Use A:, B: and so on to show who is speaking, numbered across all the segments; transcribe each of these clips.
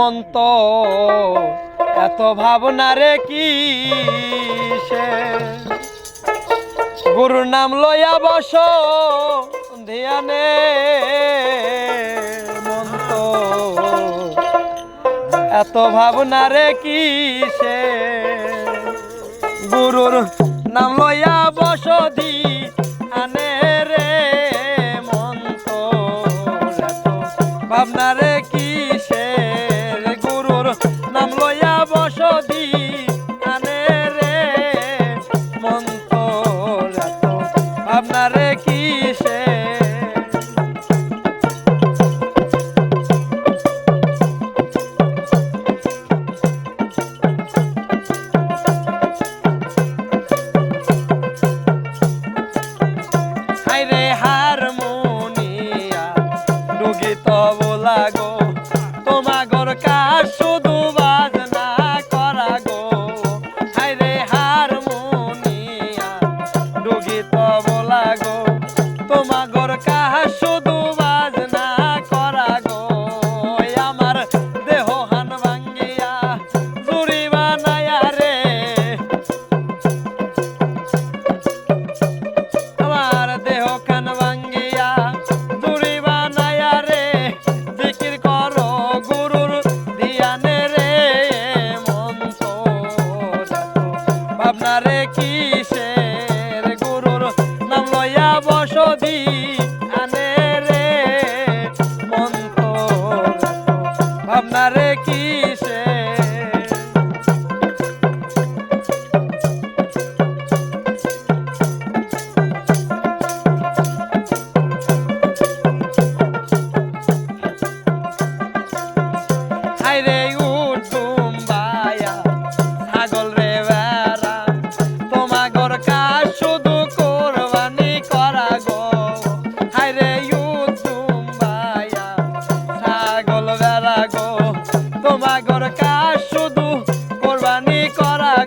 A: হেমন্ত, এত ভাবনা রে কি সে গুরুর নাম লইয়া বস ধিয়ানে মন্ত এত ভাবনা রে কি সে গুরুর নাম লইয়া বস দি আনে রে মন্ত ভাবনা রে go get bubble.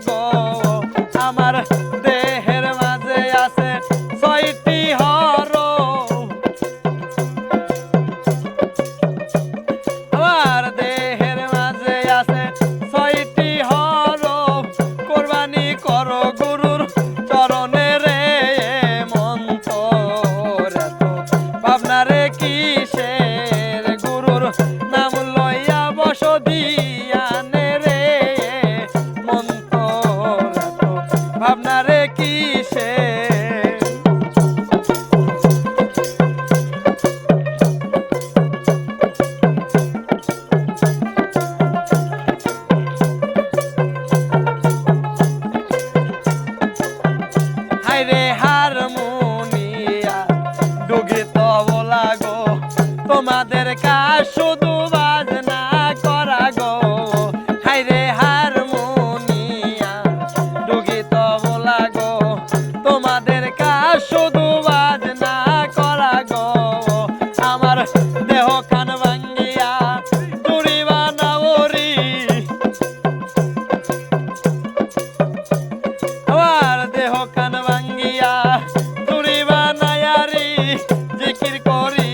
A: গো আমার দে আপনারে কিসে? রে হারমোনিয়া ডুগি তো বলা তোমাদের কাজ শুধু শুধু বাজনা করা গো। আমার দেহ খান ভাঙ্গিয়া চুরি বানাবরি আমার দেহ খান ভাঙ্গিয়া চুরি বানায়ারি জিকির করি